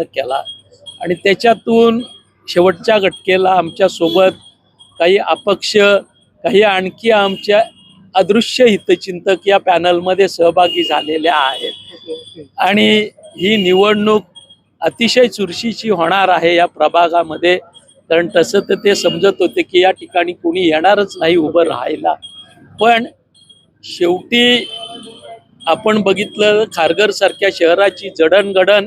प्रयत्न केला. आणि त्याच्यातून शेवटच्या घटकेला आमच्यासोबत काही अपक्ष काही आणखी आमच्या अदृश्य हितचिंतक या पॅनलमध्ये सहभागी झालेल्या आहेत. आणि ही निवडणूक अतिशय चुरशीची होणार आहे या प्रभागामध्ये. कारण तसं तर ते समजत होते की या ठिकाणी कोणी येणारच नाही उभं राहायला. पण शेवटी आपण बघितलं खारघर सारख्या शहराची जडणघडण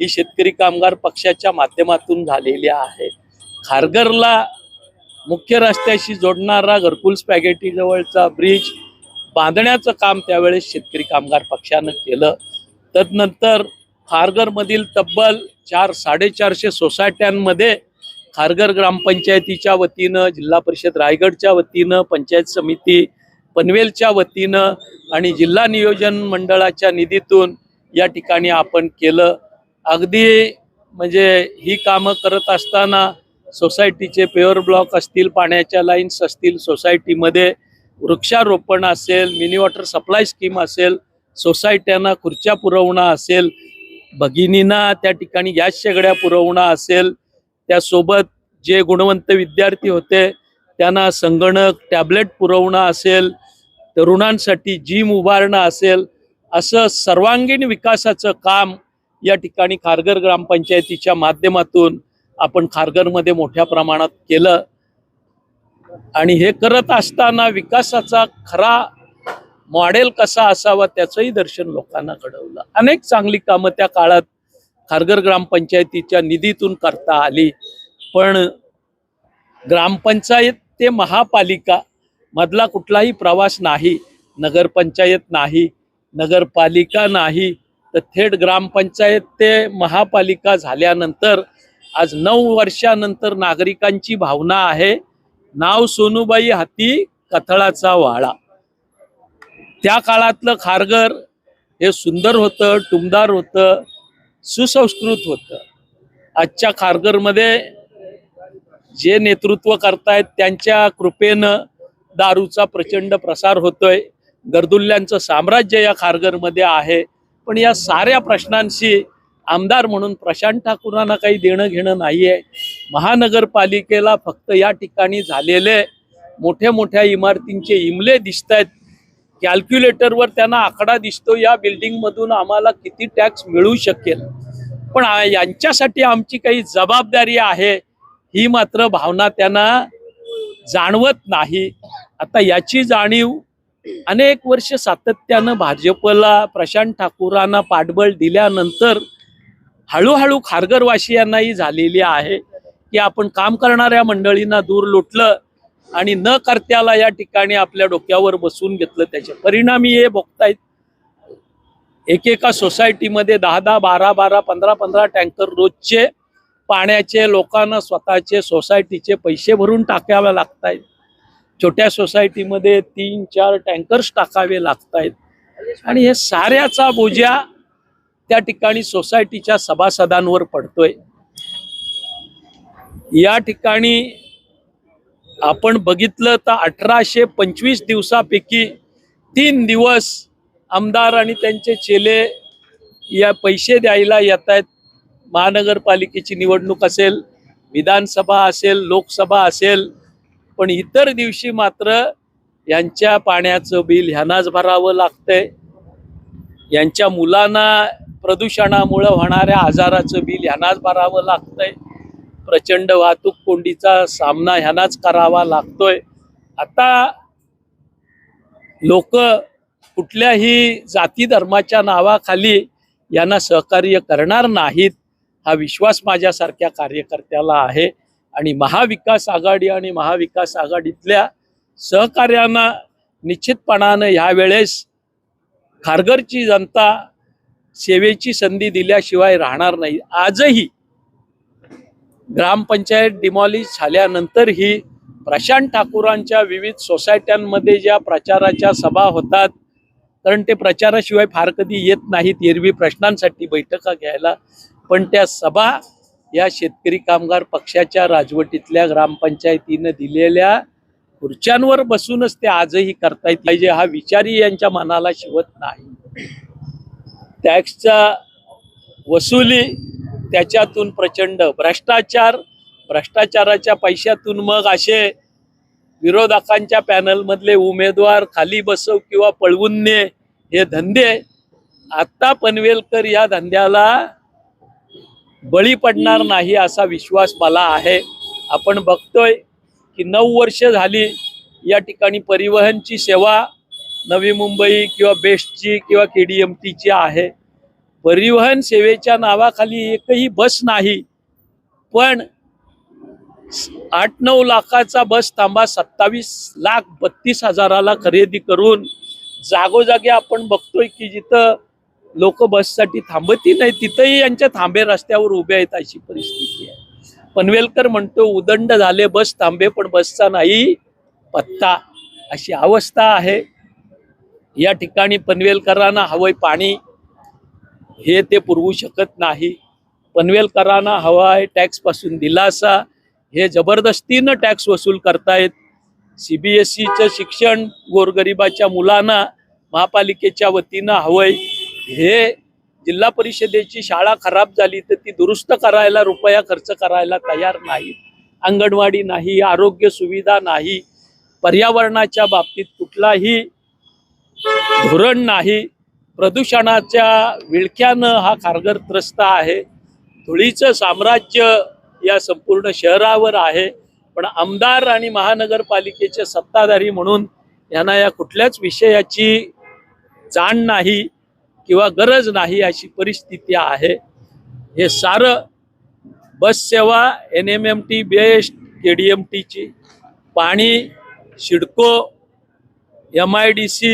ही शेतकरी कामगार पक्षाच्या माध्यमातून झालेली आहे. खारघरला मुख्य रस्त्याशी जोडणारा घरकुल स्पॅगेटी जवळचा ब्रिज बांधण्याचं काम त्यावेळेस शेतकरी कामगार पक्षानं केलं. तदनंतर खारघरमधील तब्बल चार साडेचारशे सोसायट्यांमध्ये खारघर ग्रामपंचायतीच्या वतीनं जिल्हा परिषद रायगडच्या वतीनं पंचायत समिती पनवेलच्या वतीनं आणि जिल्हा नियोजन मंडळाच्या निधीतून या ठिकाणी आपण केलं. अगदी म्हणजे ही कामं करत असताना सोसायटीचे पेअर ब्लॉक असतील पाण्याच्या लाईन्स असतील सोसायटीमध्ये वृक्षारोपण असेल मिनी वॉटर सप्लाय स्कीम असेल सोसायट्यांना खुर्च्या पुरवणं असेल भगिनींना त्या ठिकाणी गॅस शेगड्या पुरवणं असेल त्यासोबत जे गुणवंत विद्यार्थी होते त्यांना संगणक टॅबलेट पुरवणं असेल तरुणांसाठी जिम उभारणं असेल असं सर्वांगीण विकासाचं काम या ठिकाणी खारघर ग्रामपंचायतीच्या माध्यमातून आपण खारघरमध्ये मोठ्या प्रमाणात केलं. आणि हे करत असताना विकासाचा खरा मॉडेल कसा असावा त्याचंही दर्शन लोकांना घडवलं. अनेक चांगली कामं त्या काळात खारघर ग्रामपंचायतीच्या निधीतून करता आली. पण ग्रामपंचायत ते महापालिका मधला कुठलाही प्रवास नाही नगरपंचायत नाही नगरपालिका नाही तर थेट ग्रामपंचायत ते महापालिका झाल्यानंतर आज नऊ वर्षानंतर नागरिकांची भावना आहे. नाव सोनूबाई हाती कथळाचा वाळा. त्या काळातलं खारघर हे सुंदर होतं टुमदार होतं सुसंस्कृत होतं. आजच्या खारघरमध्ये जे नेतृत्व करतायत त्यांच्या कृपेनं दारूचा प्रचंड प्रसार होतोय. गर्दुल्ल्यांचं साम्राज्य या खारघरमध्ये आहे. पण या साऱ्या प्रश्नांशी आमदार म्हणून प्रशांत ठाकूरांना काही देणं घेणं नाहीये. महानगरपालिकेला फक्त या ठिकाणी झालेले मोठ्या मोठ्या इमारतींचे इमले दिसत आहेत कॅल्क्युलेटरवर त्यांना आकडा दिसतो या बिल्डिंगमधून आम्हाला किती टॅक्स मिळू शकेल? पण यांच्यासाठी आमची काही जबाबदारी आहे ही मात्र भावना त्यांना जाणवत नाही. आता याची जाणीव अनेक वर्ष सातत्यानं भाजपला प्रशांत ठाकूरांना पाठबळ दिल्यानंतर हळूहळू खारघरवासियांनाही झालेली आहे की आपण काम करणाऱ्या मंडळींना दूर लुटलं आणि न करत्याला या ठिकाणी आपल्या डोक्यावर बसून घेतलं. त्याचे परिणामी हे बघतायत. एकेका सोसायटीमध्ये दहा दहा बारा बारा पंधरा पंधरा टँकर रोजचे पाण्याचे लोकांना स्वतःचे सोसायटीचे पैसे भरून टाकावे लागत आहेत छोट्या सोसायटीमध्ये तीन चार टँकर्स टाकावे लागत आहेत आणि हे साऱ्याचा बोजा त्या ठिकाणी सोसायटीच्या सभासदांवर पडतोय. या ठिकाणी आपण बघितलं तर अठराशे पंचवीस दिवसापैकी तीन दिवस आमदार आणि त्यांचे चेले या पैसे द्यायला येत आहेत महानगरपालिकेची निवडणूक असेल विधानसभा असेल लोकसभा असेल पण इतर दिवशी मात्र यांच्या पाण्याचं बिल ह्यांनाच भरावं लागतंय. यांच्या मुलांना प्रदूषणामुळं होणाऱ्या आजाराचं बिल ह्यांनाच भरावं लागतंय. प्रचंड वाहतूक कोंडीचा सामना ह्यांनाच करावा लागतोय. आता लोक कुठल्याही जाती धर्माच्या नावाखाली यांना सहकार्य करणार नाहीत हा विश्वास माझ्यासारख्या कार्यकर्त्याला आहे. आणि महाविकास आघाडी आणि महाविकास आघाडीतल्या सहकार्यांना निश्चितपणानं ह्यावेळेस खारघरची जनता सेवेची संधी दिल्याशिवाय राहणार नाही. आजही ग्रामपंचायत डिमॉलिश झाल्यानंतरही प्रशांत ठाकूरांच्या विविध सोसायट्यांमध्ये ज्या प्रचाराच्या सभा होतात कारण ते प्रचाराशिवाय फार कधी येत नाहीत एरवी प्रश्नांसाठी बैठका घ्यायला. पण त्या सभा या शेतकरी कामगार पक्षाच्या राजवटीतल्या ग्रामपंचायतीनं दिलेल्या खुर्च्यांवर बसूनच ते आजही करता येत पाहिजे हा विचारही यांच्या मनाला शिवत नाही. टॅक्सचा वसुली त्याच्यातून प्रचंड. भ्रष्टाचार भ्रष्टाचाराच्या पैशातून मग असे विरोधकांच्या पॅनलमधले उमेदवार खाली बसव किंवा पळवून ने हे धंदे. आत्ता पनवेलकर या धंद्याला बळी पडणार नाही असा विश्वास मला आहे. आपण बघतोय की नऊ वर्ष झाली या ठिकाणी परिवहनची सेवा नवी मुंबई किंवा बेस्टची किंवा के डी एम टीची आहे. परिवहन सेवेच्या नावाखाली एकही बस नाही. पण आठ नऊ लाखाचा बस थांबा सत्तावीस लाख बत्तीस हजाराला खरेदी करून जागोजागी आपण बघतोय की जिथं लोक बससाठी थांबतही नाही तिथंही यांच्या थांबे रस्त्यावर उभे आहेत अशी परिस्थिती आहे. पनवेलकर म्हणतो उदंड झाले बस थांबे पण बसचा नाही पत्ता. अशी अवस्था आहे. या ठिकाणी पनवेलकरांना हवंय पाणी. हे ते पुरवू शकत नाही. पनवेलकरांना हवा आहे टॅक्सपासून दिलासा. हे जबरदस्तीनं टॅक्स वसूल करतायत. सी बी एस सीचं शिक्षण गोरगरिबाच्या मुलांना महापालिकेच्या वतीनं हवंय. हे जिल्हा परिषदेची शाळा खराब झाली तर ती दुरुस्त करायला रुपया खर्च करायला तयार नाही. अंगणवाडी नाही आरोग्य सुविधा नाही. पर्यावरणाच्या बाबतीत कुठलाही धोरण नाही. प्रदूषणाच्या विळख्यानं हा खारघर त्रस्त आहे. धुळीचं साम्राज्य या संपूर्ण शहरावर आहे. पण आमदार आणि महानगरपालिकेचे सत्ताधारी म्हणून यांना या कुठल्याच विषयाची जाण नाही. किंवा गरज नाही अशी परिस्थिती आहे. हे सारं बस सेवा N M M T BEST K D M टीची पाणी CIDCO M I D C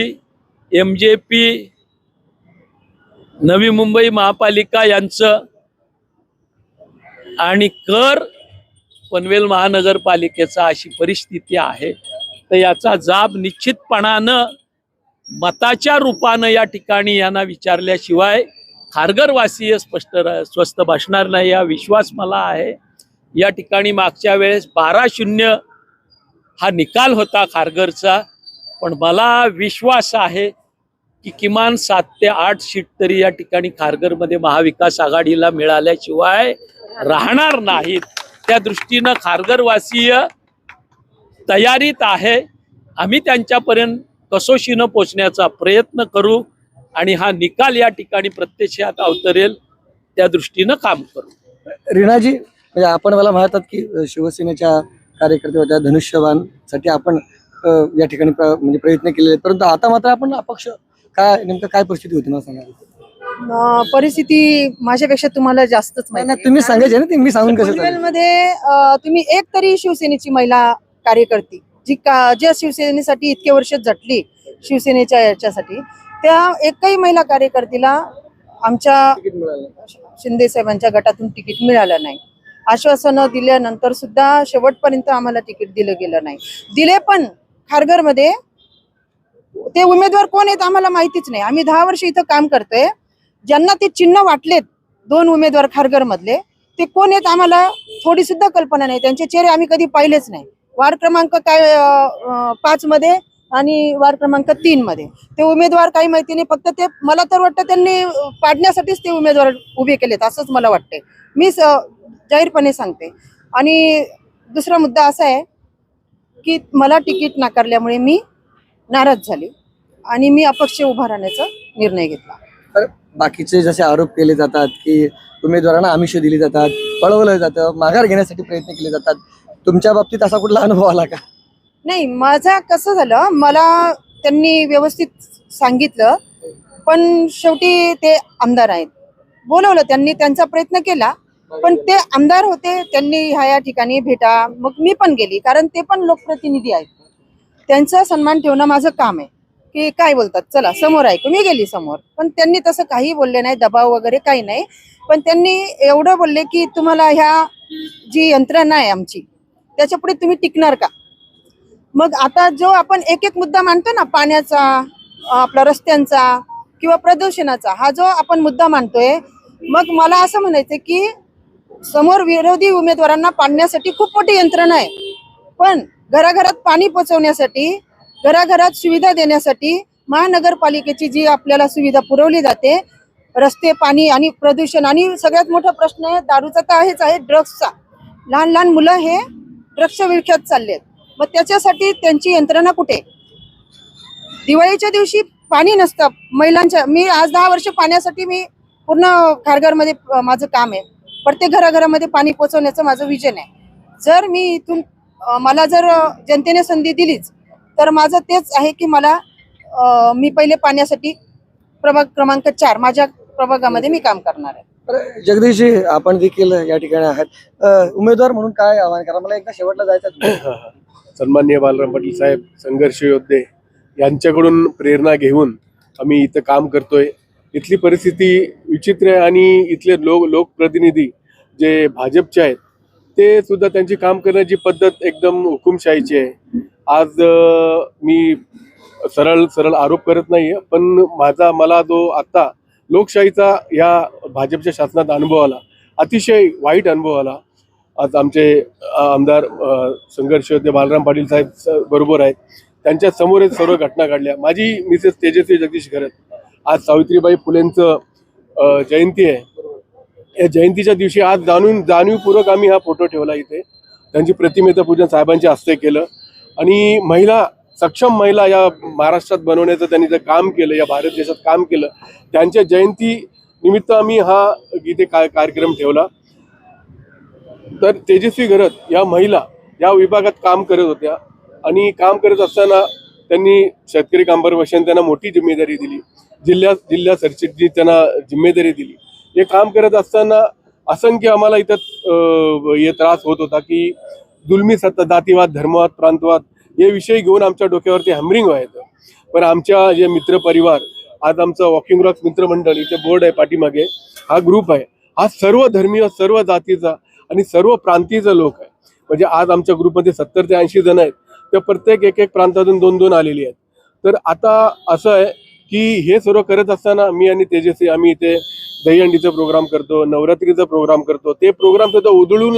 M J P Navi Mumbai महापालिका यांचं आणि कर पनवेल महानगरपालिकेचा अशी परिस्थिती आहे. तर याचा जाब निश्चितपणानं मताच्या रूपानं या ठिकाणी यांना विचारल्याशिवाय खारघरवासीय स्पष्ट रा- स्वस्थ बसणार नाही हा विश्वास मला आहे. या ठिकाणी मागच्या वेळेस बारा शून्य हा निकाल होता खारघरचा पण मला विश्वास आहे की किमान सात ते आठ सीट तरी या ठिकाणी खारघरमध्ये महाविकास आघाडीला मिळाल्याशिवाय राहणार नाहीत. त्या दृष्टीनं खारघरवासीय तयारीत आहे. आम्ही त्यांच्यापर्यंत कसोशीनं पोचण्याचा प्रयत्न करू आणि हा निकाल या ठिकाणी प्रत्यक्षात अवतरेल त्या दृष्टीनं काम करू. रीनाजी म्हणजे आपण मला म्हणतात की शिवसेनेच्या कार्यकर्ते होत्या धनुष्यबाणसाठी आपण या ठिकाणी प्र- म्हणजे प्रयत्न केलेले आहेत. परंतु आता मात्र आपण अपक्ष काय नेमकं काय परिस्थिती होती मला सांगा. परिस्थिती माझ्यापेक्षा तुम्हाला जास्तच माहिती तुम्ही सांगायचे ना ते मी सांगून? मध्ये तुम्ही एक तरी शिवसेनेची महिला कार्यकर्ती. जी का ज्या शिवसेनेसाठी इतके वर्ष झटली शिवसेनेच्या याच्यासाठी त्या एकही महिला कार्यकर्तीला आमच्या तिकीट शिंदे साहेबांच्या गटातून तिकीट मिळालं नाही. आश्वासनं दिल्यानंतर सुद्धा शेवटपर्यंत आम्हाला तिकीट दिलं गेलं नाही. दिले पण खारघरमध्ये ते उमेदवार कोण आहेत आम्हाला माहितीच नाही. आम्ही दहा वर्ष इथं काम करतोय. ज्यांना ते चिन्ह वाटलेत दोन उमेदवार खारघर मधले ते कोण आहेत आम्हाला थोडी सुद्धा कल्पना नाही. त्यांचे चेहरे आम्ही कधी पाहिलेच नाही. वार्ड क्रमांक काय पाच मध्ये आणि वार्ड क्रमांक तीन मध्ये. ते उमेदवार काही माहिती नाही फक्त ते मला तर वाटतं त्यांनी पाडण्यासाठीच ते उमेदवार उभे केलेत असंच मला वाटतंय. मी जाहीरपणे सांगते. आणि दुसरा मुद्दा असा आहे की मला तिकीट नाकारल्यामुळे मी नाराज झाले आणि मी अपक्ष उभा राहण्याचा निर्णय घेतला. तर बाकीचे जसे आरोप केले जातात की उमेदवारांना आमिष दिली जातात पळवलं जातं माघार घेण्यासाठी प्रयत्न केले जातात तुमच्या बाबतीत असा कुठला अनुभव आला का? नाही माझा कसं झालं मला त्यांनी व्यवस्थित सांगितलं पण शेवटी ते आमदार आहेत. बोलवलं त्यांनी त्यांचा प्रयत्न केला पण ते आमदार होते त्यांनी ह्या या ठिकाणी भेटा मग मी पण गेली कारण ते पण लोकप्रतिनिधी आहेत. त्यांचा सन्मान ठेवणं माझं काम आहे. की काय बोलतात? चला समोर ऐकू. मी गेली समोर पण त्यांनी तसं काही बोलले नाही दबाव वगैरे काही नाही. पण त्यांनी एवढं बोलले की तुम्हाला ह्या जी यंत्रणा आहे आमची त्याच्या पुढे तुम्ही टिकणार का? मग आता जो आपण एक एक मुद्दा मानतो ना पाण्याचा आपला रस्त्यांचा किंवा प्रदूषणाचा हा जो आपण मुद्दा मानतोय मग मला असं म्हणायचं की समोर विरोधी उमेदवारांना पाडण्यासाठी खूप मोठी यंत्रणा आहे. पण घराघरात पाणी पोचवण्यासाठी घराघरात सुविधा देण्यासाठी महानगरपालिकेची जी आपल्याला सुविधा पुरवली जाते रस्ते पाणी आणि प्रदूषण आणि सगळ्यात मोठा प्रश्न आहे दारूचा तर आहेच आहे ड्रग्सचा. लहान लहान मुलं हे ड्रग्सच्या विळख्यात चालले आहेत मग त्याच्यासाठी त्यांची यंत्रणा कुठे? दिवाळीच्या दिवशी पाणी नसतं. महिलांच्या मी आज दहा वर्ष पाण्यासाठी मी पूर्ण खारघरमध्ये माझं काम आहे. प्रत्येक घराघरामध्ये पाणी पोहोचवण्याचं माझं विजन आहे. जर मी इथून मला जर जनतेने संधी दिलीच तर माझं तेच आहे की मला मी पहिले पाण्यासाठी प्रभाग क्रमांक चार माझ्या प्रभागामध्ये मी काम करणार आहे. जगदीशजी आपण देखील या ठिकाणी आहात. उमेदवार म्हणून काय आव्हान करा? मला एकदा शेवटला जायचं सन्मान्य बालराम पाटील साहेब संघर्ष योद्धे यांच्याकडून प्रेरणा घेऊन आम्ही इथं काम करतोय. इथली परिस्थिती विचित्र आहे आणि इथले लोक लोकप्रतिनिधी जे भाजपचे आहेत ते सुद्धा त्यांची काम करण्याची पद्धत एकदम हुकुमशाहीची आहे. आज मी सरळ सरळ आरोप करत नाही पण माझा मला जो आता लोकशाहीचा या भाजपच्या शासनात अनुभव आला. अतिशय वाईट अनुभव आला. आज आमचे आमदार संघर्ष योद्धे बालराम पाटील साहेब बरोबर आहेत. त्यांच्यासमोर सर्व घटना घडल्या. माझी मिसेस तेजस्वी जगदीश खरत आज सावित्रीबाई फुलेंचं जयंती आहे. या जयंतीच्या दिवशी आज जाणून जाणीवपूर्वक आम्ही हा फोटो ठेवला इथे. त्यांची प्रतिमेचं पूजन साहेबांच्या हस्ते केलं. आणि महिला सक्षम महिला या महाराष्ट्रात बनवण्याचं त्यांनी जे काम केलं या भारत देशात काम केलं त्यांच्या जयंती निमित्त आम्ही हा इथे का कार्यक्रम ठेवला. तर तेजस्वी घरत या महिला या विभागात काम करत होत्या आणि काम करत असताना त्यांनी शेतकरी कामगार वशन त्यांना मोठी जिम्मेदारी दिली. जिल्ह्या जिल्हा सरचिटची त्यांना जिम्मेदारी दिली. हे काम करत असताना असंख्य आम्हाला इथं हे त्रास होत होता की जुलमी सत्ता जातीवाद धर्मवाद प्रांतवाद हे विषय घेऊन आमच्या डोक्यावरती हॅमरिंग व्हायचं. पण आमच्या जे मित्र परिवार आज आमचं वॉकिंग रॉक्स मित्रमंडळ इथे बोर्ड आहे पाठीमागे हा ग्रुप आहे. हा सर्व धर्मीय सर्व जातीचा आणि सर्व प्रांतीचा लोक आहे. म्हणजे आज आमच्या ग्रुपमध्ये सत्तर ते ऐंशी जण आहेत. त्या प्रत्येक एक एक प्रांतातून दोन दोन आलेली आहेत. तर आता असं आहे की हे सर्व करत असताना मी आणि तेजस्वी आम्ही इथे दहीहंडीचा प्रोग्राम करतो नवरात्रीचा प्रोग्राम करतो. ते प्रोग्राम सुद्धा उधळून